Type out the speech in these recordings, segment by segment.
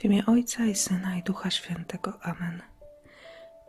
W imię Ojca i Syna i Ducha Świętego. Amen.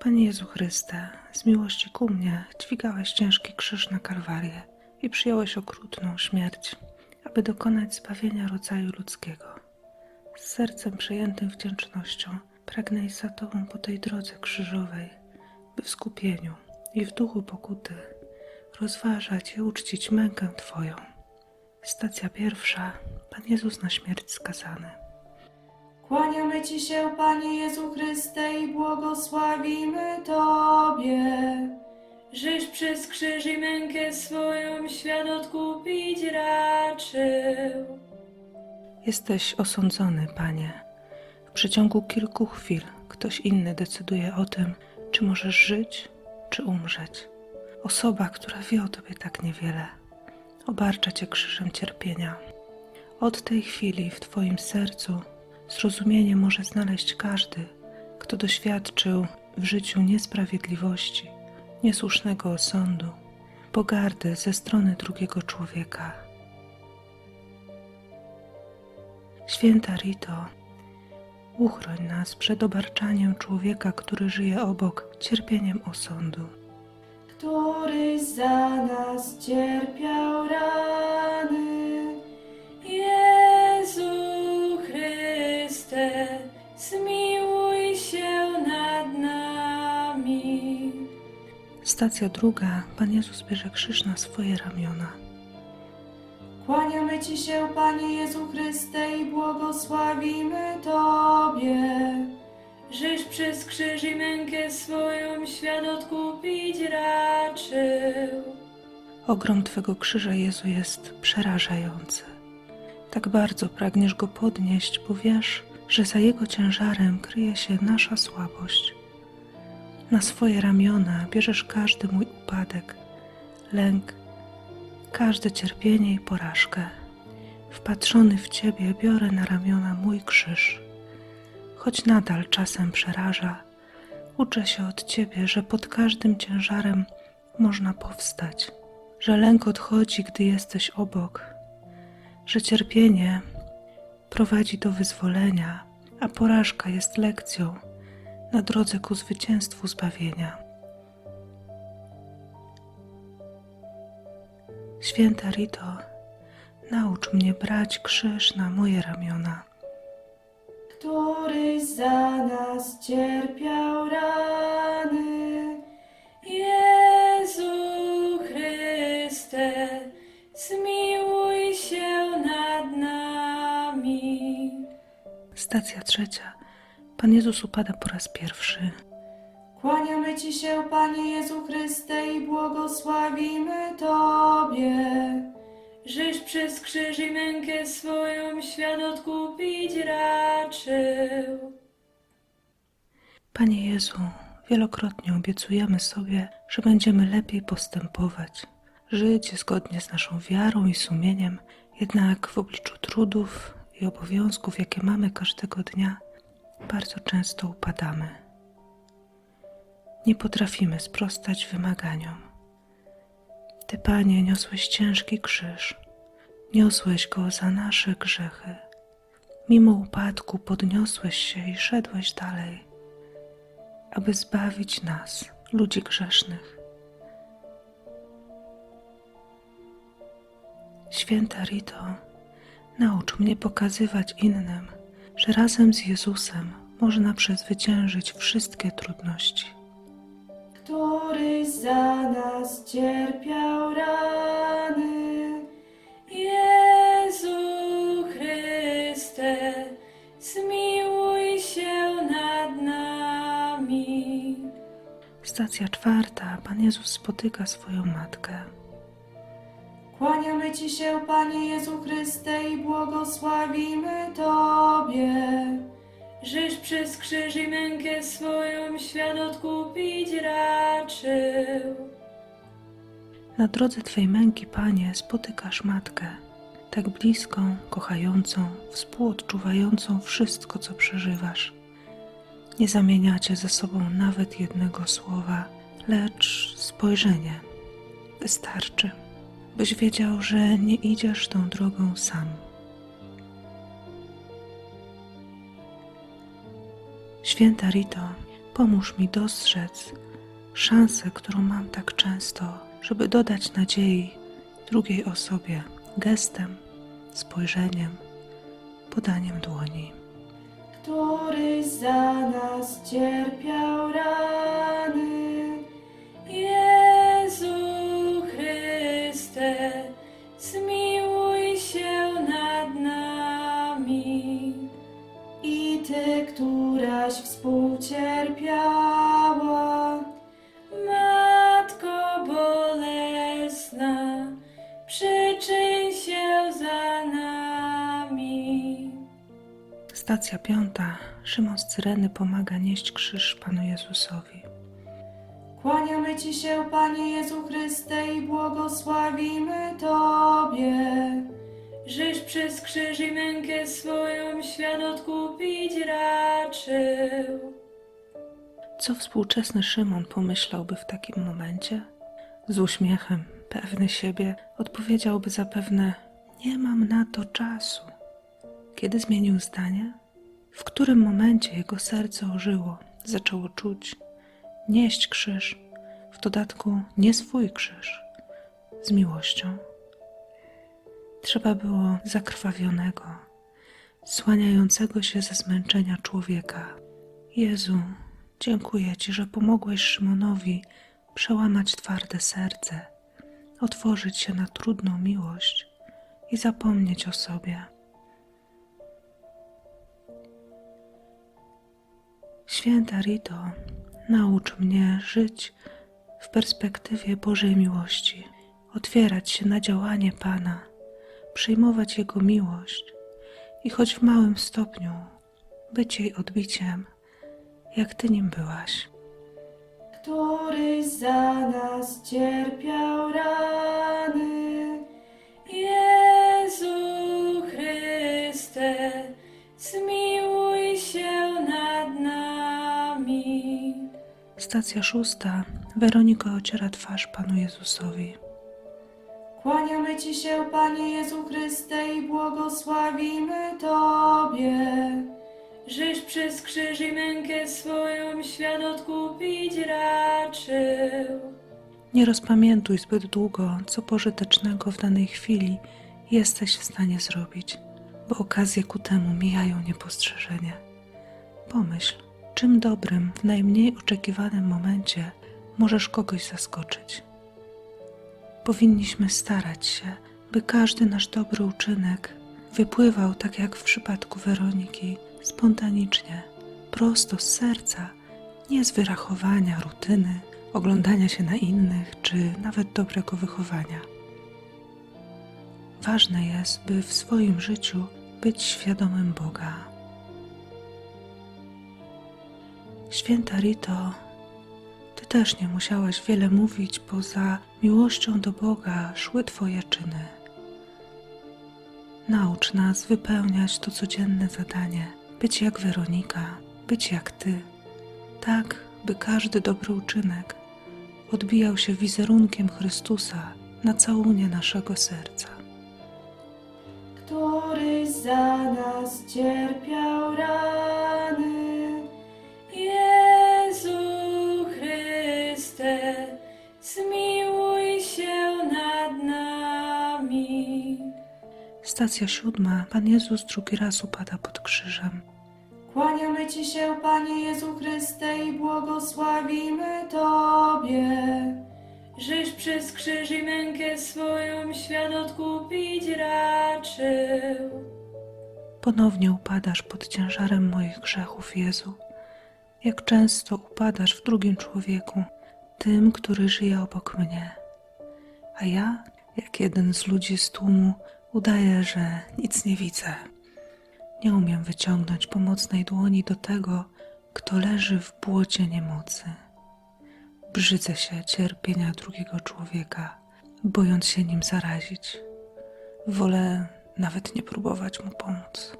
Panie Jezu Chryste, z miłości ku mnie dźwigałeś ciężki krzyż na Kalwarię i przyjąłeś okrutną śmierć, aby dokonać zbawienia rodzaju ludzkiego. Z sercem przejętym wdzięcznością pragnę iść za Tobą po tej drodze krzyżowej, by w skupieniu i w duchu pokuty rozważać i uczcić mękę Twoją. Stacja pierwsza. Pan Jezus na śmierć skazany. Kłaniamy Ci się, Panie Jezu Chryste, i błogosławimy Tobie. Żeś przez krzyż i mękę swoją świat odkupić raczył. Jesteś osądzony, Panie. W przeciągu kilku chwil ktoś inny decyduje o tym, czy możesz żyć, czy umrzeć. Osoba, która wie o Tobie tak niewiele, obarcza Cię krzyżem cierpienia. Od tej chwili w Twoim sercu zrozumienie może znaleźć każdy, kto doświadczył w życiu niesprawiedliwości, niesłusznego osądu, pogardy ze strony drugiego człowieka. Święta Rito, uchroń nas przed obarczaniem człowieka, który żyje obok, cierpieniem osądu. Któryś za nas cierpiał rany. Stacja druga. Pan Jezus bierze krzyż na swoje ramiona. Kłaniamy Ci się, Panie Jezu Chryste, i błogosławimy Tobie. Żeś przez krzyż i mękę swoją świat odkupić raczył. Ogrom Twego krzyża, Jezu, jest przerażający. Tak bardzo pragniesz go podnieść, bo wiesz, że za jego ciężarem kryje się nasza słabość. Na swoje ramiona bierzesz każdy mój upadek, lęk, każde cierpienie i porażkę. Wpatrzony w Ciebie biorę na ramiona mój krzyż. Choć nadal czasem przeraża, uczę się od Ciebie, że pod każdym ciężarem można powstać, że lęk odchodzi, gdy jesteś obok, że cierpienie prowadzi do wyzwolenia, a porażka jest lekcją na drodze ku zwycięstwu zbawienia. Święta Rito, naucz mnie brać krzyż na moje ramiona. Któryś za nas cierpiał rany. Jezu Chryste, zmiłuj się nad nami. Stacja trzecia. Pan Jezus upada po raz pierwszy. Kłaniamy Ci się, Panie Jezu Chryste, i błogosławimy Tobie. Żeś przez krzyż i mękę swoją świat odkupić raczył. Panie Jezu, wielokrotnie obiecujemy sobie, że będziemy lepiej postępować, żyć zgodnie z naszą wiarą i sumieniem, jednak w obliczu trudów i obowiązków, jakie mamy każdego dnia, bardzo często upadamy. Nie potrafimy sprostać wymaganiom. Ty, Panie, niosłeś ciężki krzyż, niosłeś go za nasze grzechy. Mimo upadku podniosłeś się i szedłeś dalej aby zbawić nas, ludzi grzesznych. Święta Rito, naucz mnie pokazywać innym, że razem z Jezusem można przezwyciężyć wszystkie trudności. Któryś za nas cierpiał rany. Jezu Chryste, zmiłuj się nad nami. Stacja czwarta. Pan Jezus spotyka swoją matkę. Kłaniamy Ci się, Panie Jezu Chryste, i błogosławimy Tobie. Żeś przez krzyż i mękę swoją świat odkupić raczył. Na drodze Twej męki, Panie, spotykasz matkę, tak bliską, kochającą, współodczuwającą wszystko, co przeżywasz. Nie zamieniacie ze sobą nawet jednego słowa, lecz spojrzenie wystarczy, byś wiedział, że nie idziesz tą drogą sam. Święta Rito, pomóż mi dostrzec szansę, którą mam tak często, żeby dodać nadziei drugiej osobie gestem, spojrzeniem, podaniem dłoni. który za nas cierpiał rany. Stacja piąta. Szymon z Cyreny pomaga nieść krzyż Panu Jezusowi. Kłaniamy Ci się, Panie Jezu Chryste, i błogosławimy Tobie. Żeś przez krzyż i mękę swoją świat odkupić raczył. Co współczesny Szymon pomyślałby w takim momencie? Z uśmiechem, pewny siebie, odpowiedziałby zapewne: Nie mam na to czasu. Kiedy zmienił zdanie? W którym momencie jego serce ożyło, zaczęło czuć, nieść krzyż, w dodatku nie swój krzyż, z miłością. Trzeba było zakrwawionego, słaniającego się ze zmęczenia człowieka. Jezu, dziękuję Ci, że pomogłeś Szymonowi przełamać twarde serce, otworzyć się na trudną miłość i zapomnieć o sobie. Święta Rito, naucz mnie żyć w perspektywie Bożej miłości, otwierać się na działanie Pana, przyjmować Jego miłość i choć w małym stopniu być jej odbiciem, jak Ty nim byłaś. który za nas cierpiał rany. Stacja szósta. Weronika ociera twarz Panu Jezusowi. Kłaniamy Ci się, Panie Jezu Chryste, i błogosławimy Tobie. Żeś przez krzyż i mękę swoją świat odkupić raczył. Nie rozpamiętuj zbyt długo, co pożytecznego w danej chwili jesteś w stanie zrobić, bo okazje ku temu mijają niepostrzeżenie. Pomyśl, czym dobrym w najmniej oczekiwanym momencie możesz kogoś zaskoczyć. Powinniśmy starać się, by każdy nasz dobry uczynek wypływał, tak jak w przypadku Weroniki, spontanicznie, prosto z serca, nie z wyrachowania, rutyny, oglądania się na innych, czy nawet dobrego wychowania. Ważne jest, by w swoim życiu być świadomym Boga. Święta Rito, Ty też nie musiałaś wiele mówić, poza miłością do Boga szły Twoje czyny. Naucz nas wypełniać to codzienne zadanie, być jak Weronika, być jak Ty, tak by każdy dobry uczynek odbijał się wizerunkiem Chrystusa na całunie naszego serca. który za nas cierpiał rany. Stacja siódma. Pan Jezus drugi raz upada pod krzyżem. Kłaniamy Ci się, Panie Jezu Chryste, i błogosławimy Tobie. Żeś przez krzyż i mękę swoją świat odkupić raczył. Ponownie upadasz pod ciężarem moich grzechów, Jezu. Jak często upadasz w drugim człowieku, tym, który żyje obok mnie. A ja, jak jeden z ludzi z tłumu, udaję, że nic nie widzę. Nie umiem wyciągnąć pomocnej dłoni do tego, kto leży w błocie niemocy. Brzydzę się cierpienia drugiego człowieka, bojąc się nim zarazić. Wolę nawet nie próbować mu pomóc.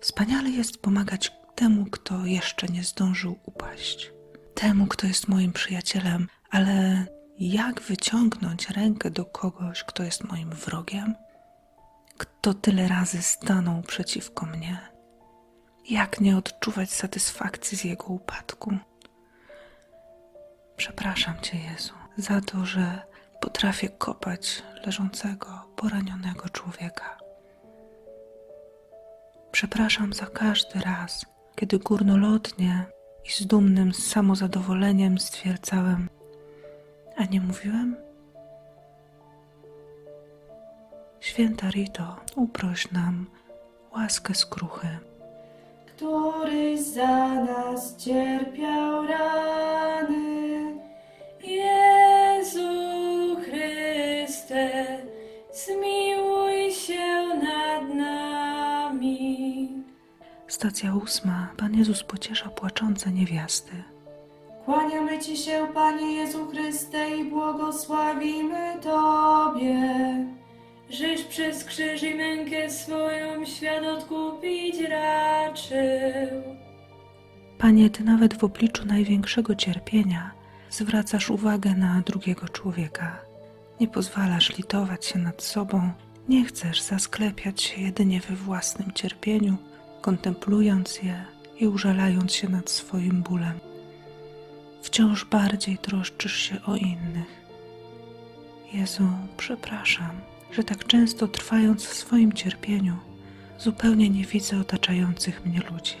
Wspaniale jest pomagać temu, kto jeszcze nie zdążył upaść. Temu, kto jest moim przyjacielem, ale jak wyciągnąć rękę do kogoś, kto jest moim wrogiem? Kto tyle razy stanął przeciwko mnie? Jak nie odczuwać satysfakcji z jego upadku? Przepraszam Cię, Jezu, za to, że potrafię kopać leżącego, poranionego człowieka. Przepraszam za każdy raz, kiedy górnolotnie i z dumnym samozadowoleniem stwierdzałem, a nie mówiłem? Święta Rito, uproś nam łaskę skruchy. któryś za nas cierpiał rany. Jezu Chryste, zmiłuj się nad nami. Stacja ósma. Pan Jezus pociesza płaczące niewiasty. Kłaniamy Ci się, Panie Jezu Chryste, i błogosławimy Tobie. Żeś przez krzyż i mękę swoją świat odkupić raczył. Panie, Ty nawet w obliczu największego cierpienia zwracasz uwagę na drugiego człowieka. Nie pozwalasz litować się nad sobą, nie chcesz zasklepiać się jedynie we własnym cierpieniu, kontemplując je i użalając się nad swoim bólem. Wciąż bardziej troszczysz się o innych. Jezu, przepraszam, że tak często trwając w swoim cierpieniu, zupełnie nie widzę otaczających mnie ludzi.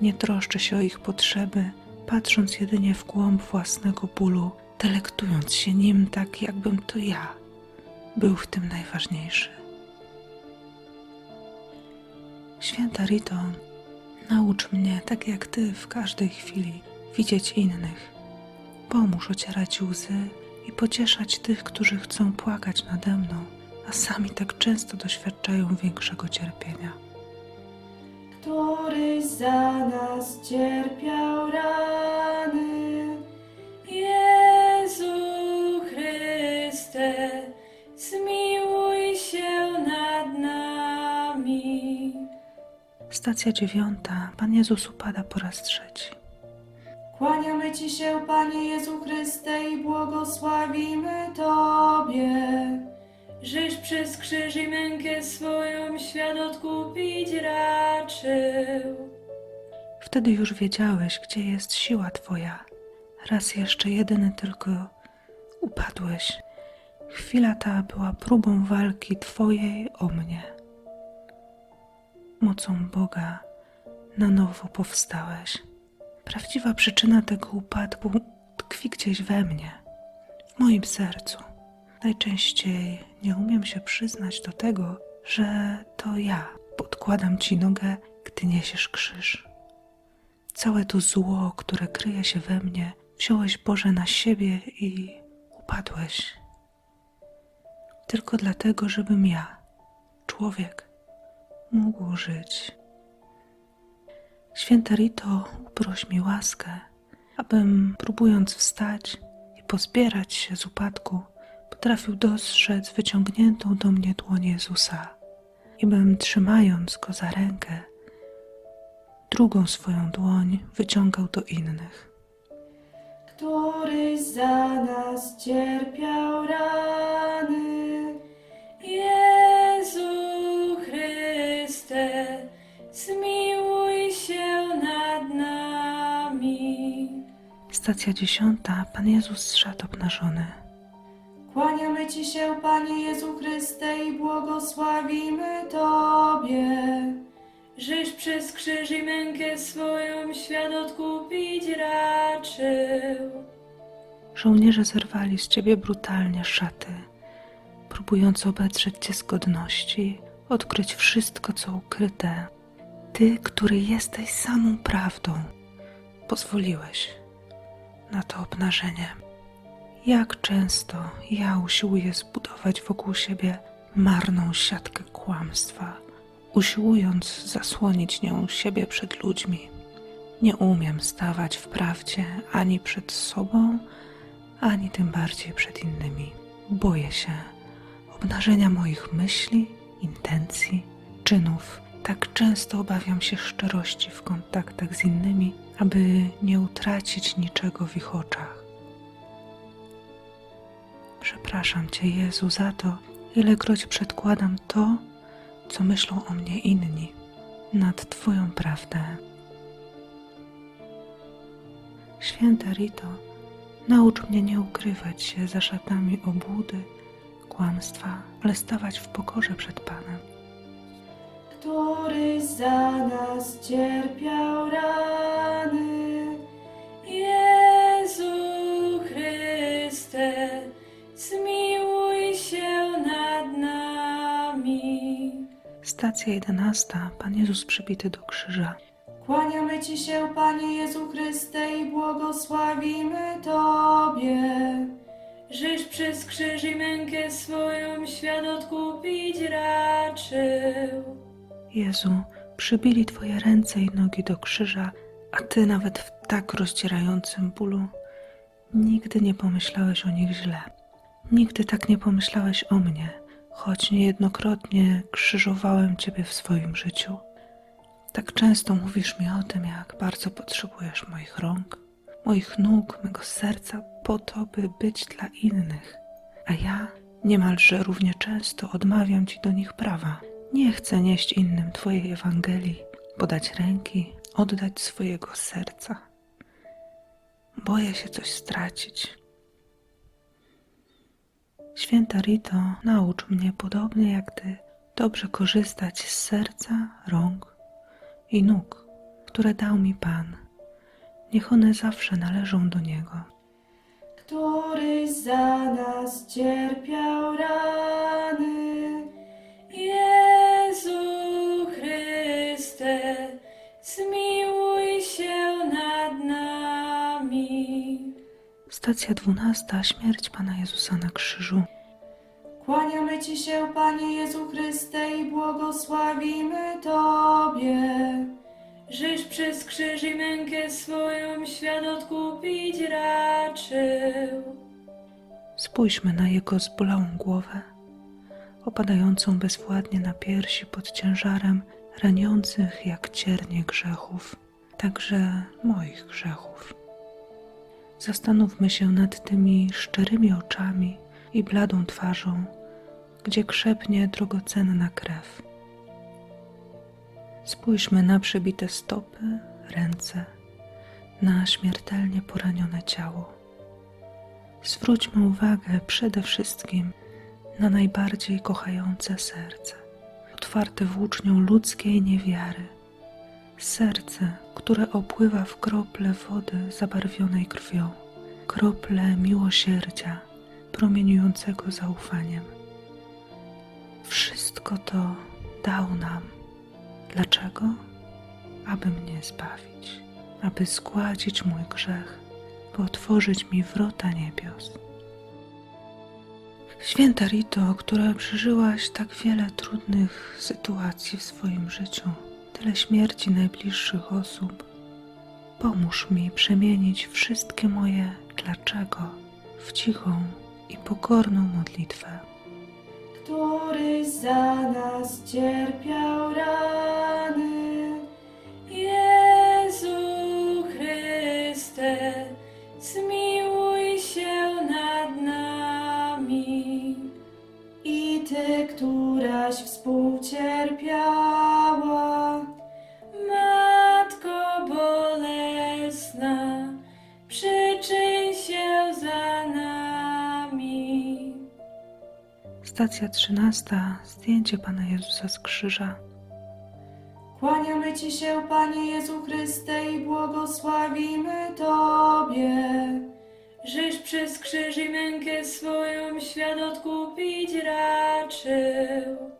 Nie troszczę się o ich potrzeby, patrząc jedynie w głąb własnego bólu, delektując się nim tak, jakbym to ja był w tym najważniejszy. Święta Rito, naucz mnie, tak jak Ty w każdej chwili, widzieć innych. Pomóż ocierać łzy i pocieszać tych, którzy chcą płakać nade mną, a sami tak często doświadczają większego cierpienia. któryś za nas cierpiał rany. Jezu Chryste, zmiłuj się nad nami. Stacja dziewiąta. Pan Jezus upada po raz trzeci. Kłaniamy Ci się, Panie Jezu Chryste, i błogosławimy Tobie. Żeś przez krzyż i mękę swoją świat odkupić raczył. Wtedy już wiedziałeś, gdzie jest siła Twoja. Raz jeszcze jedyny tylko upadłeś. Chwila ta była próbą walki Twojej o mnie. Mocą Boga na nowo powstałeś. Prawdziwa przyczyna tego upadku tkwi gdzieś we mnie, w moim sercu. Najczęściej nie umiem się przyznać do tego, że to ja podkładam Ci nogę, gdy niesiesz krzyż. Całe to zło, które kryje się we mnie, wziąłeś Boże na siebie i upadłeś. Tylko dlatego, żebym ja, człowiek, mógł żyć. Święta Rito, uproś mi łaskę, abym, próbując wstać i pozbierać się z upadku, potrafił dostrzec wyciągniętą do mnie dłoń Jezusa i bym, trzymając go za rękę, drugą swoją dłoń wyciągał do innych. któryś za nas cierpiał rany. Stacja dziesiąta. Pan Jezus zszedł obnażony. Kłaniamy Ci się, Panie Jezu Chryste, i błogosławimy Tobie. Żeś przez krzyż i mękę swoją świat odkupić raczył. Żołnierze zerwali z ciebie brutalnie szaty, próbując obedrzeć cię z godności, odkryć wszystko, co ukryte. Ty, który jesteś samą prawdą, pozwoliłeś na to obnażenie. Jak często ja usiłuję zbudować wokół siebie marną siatkę kłamstwa, usiłując zasłonić nią siebie przed ludźmi. Nie umiem stawać w prawdzie ani przed sobą, ani tym bardziej przed innymi. Boję się obnażenia moich myśli, intencji, czynów. Tak często obawiam się szczerości w kontaktach z innymi, aby nie utracić niczego w ich oczach. Przepraszam Cię, Jezu, za to, ilekroć przedkładam to, co myślą o mnie inni, nad Twoją prawdę. Święta Rito, naucz mnie nie ukrywać się za szatami obłudy, kłamstwa, ale stawać w pokorze przed Panem. Który za nas cierpiał rany. Jezu Chryste, zmiłuj się nad nami. Stacja jedenasta. Pan Jezus przybity do krzyża. Kłaniamy Ci się, Panie Jezu Chryste, i błogosławimy Tobie. Żeś przez krzyż i mękę swoją świat odkupić raczył. Jezu, przybili Twoje ręce i nogi do krzyża, a Ty nawet w tak rozdzierającym bólu nigdy nie pomyślałeś o nich źle. Nigdy tak nie pomyślałeś o mnie, choć niejednokrotnie krzyżowałem Ciebie w swoim życiu. Tak często mówisz mi o tym, jak bardzo potrzebujesz moich rąk, moich nóg, mego serca po to, by być dla innych. A ja niemalże równie często odmawiam Ci do nich prawa. Nie chcę nieść innym Twojej Ewangelii, podać ręki, oddać swojego serca. Boję się coś stracić. Święta Rito, naucz mnie, podobnie jak Ty, dobrze korzystać z serca, rąk i nóg, które dał mi Pan. Niech one zawsze należą do Niego. który za nas cierpiał rany. Stacja dwunasta. Śmierć Pana Jezusa na krzyżu. Kłaniamy Ci się, Panie Jezu Chryste, i błogosławimy Tobie. Żeś przez krzyż i mękę swoją świat odkupić raczył. Spójrzmy na Jego zbolałą głowę, opadającą bezwładnie na piersi pod ciężarem raniących jak ciernie grzechów, także moich grzechów. Zastanówmy się nad tymi szczerymi oczami i bladą twarzą, gdzie krzepnie drogocenna krew. Spójrzmy na przebite stopy, ręce, na śmiertelnie poranione ciało. Zwróćmy uwagę przede wszystkim na najbardziej kochające serce, otwarte włócznią ludzkiej niewiary. Serce, które opływa w krople wody zabarwionej krwią, krople miłosierdzia, promieniującego zaufaniem. Wszystko to dał nam. Dlaczego? Aby mnie zbawić, aby zgładzić mój grzech, by otworzyć mi wrota niebios. Święta Rito, która przeżyłaś tak wiele trudnych sytuacji w swoim życiu, tyle śmierci najbliższych osób, pomóż mi przemienić wszystkie moje dlaczego w cichą i pokorną modlitwę. który za nas cierpiał rany. Stacja trzynasta. Zdjęcie Pana Jezusa z krzyża. Kłaniamy Ci się, Panie Jezu Chryste, i błogosławimy Tobie. Żeś przez krzyż i mękę swoją świat odkupić raczył.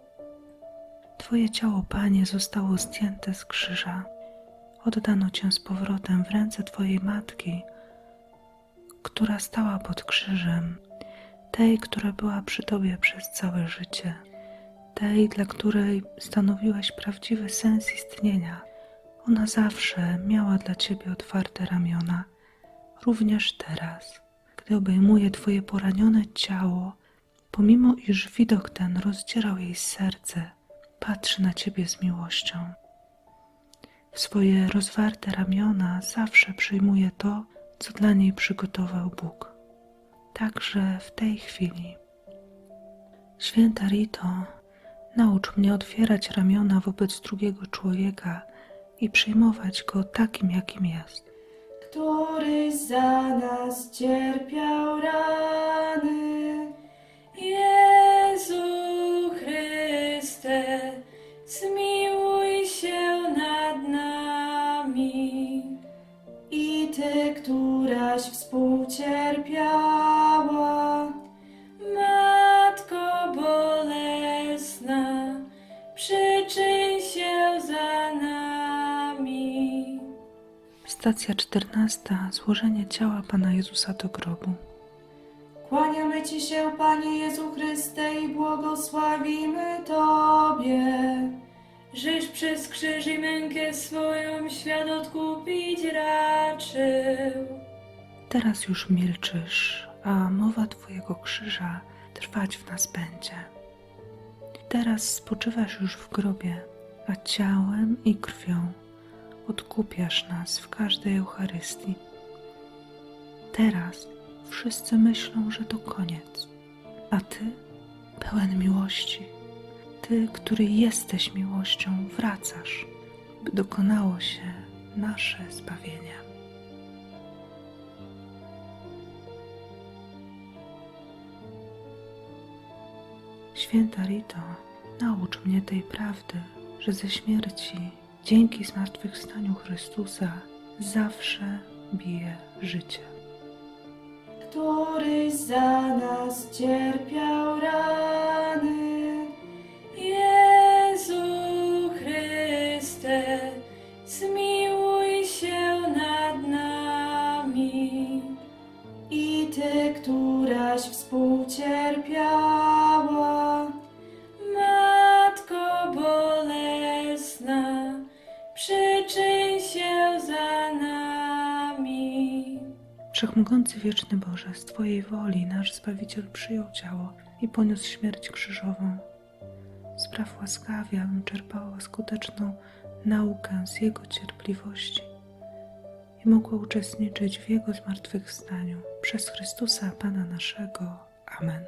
Twoje ciało, Panie, zostało zdjęte z krzyża. Oddano Cię z powrotem w ręce Twojej matki, która stała pod krzyżem, tej, która była przy Tobie przez całe życie, tej, dla której stanowiłeś prawdziwy sens istnienia. Ona zawsze miała dla Ciebie otwarte ramiona, również teraz, gdy obejmuje Twoje poranione ciało, pomimo iż widok ten rozdzierał jej serce, patrzy na Ciebie z miłością. W swoje rozwarte ramiona zawsze przyjmuje to, co dla niej przygotował Bóg. Także w tej chwili. Święta Rito, Naucz mnie otwierać ramiona wobec drugiego człowieka i przyjmować go takim, jakim jest. któryś za nas cierpiał rany. Jezu Chryste, zmiłuj się nad nami. I Ty, któraś współcierpiała, Stacja czternasta. Złożenie ciała Pana Jezusa do grobu. Kłaniamy Ci się, Panie Jezu Chryste, i błogosławimy Tobie. Żeś przez krzyż i mękę swoją świat odkupić raczył. Teraz już milczysz, a mowa Twojego krzyża trwać w nas będzie. Teraz spoczywasz już w grobie, a ciałem i krwią odkupiasz nas w każdej Eucharystii. Teraz wszyscy myślą, że to koniec, a Ty, pełen miłości, Ty, który jesteś miłością, wracasz, by dokonało się nasze zbawienie. Święta Rito, naucz mnie tej prawdy, że ze śmierci, dzięki zmartwychwstaniu Chrystusa, zawsze bije życie. któryś za nas cierpiał rany. Wszechmogący wieczny Boże, z Twojej woli nasz Zbawiciel przyjął ciało i poniósł śmierć krzyżową. Spraw łaskawie, abym czerpała skuteczną naukę z Jego cierpliwości i mogła uczestniczyć w Jego zmartwychwstaniu przez Chrystusa Pana naszego. Amen.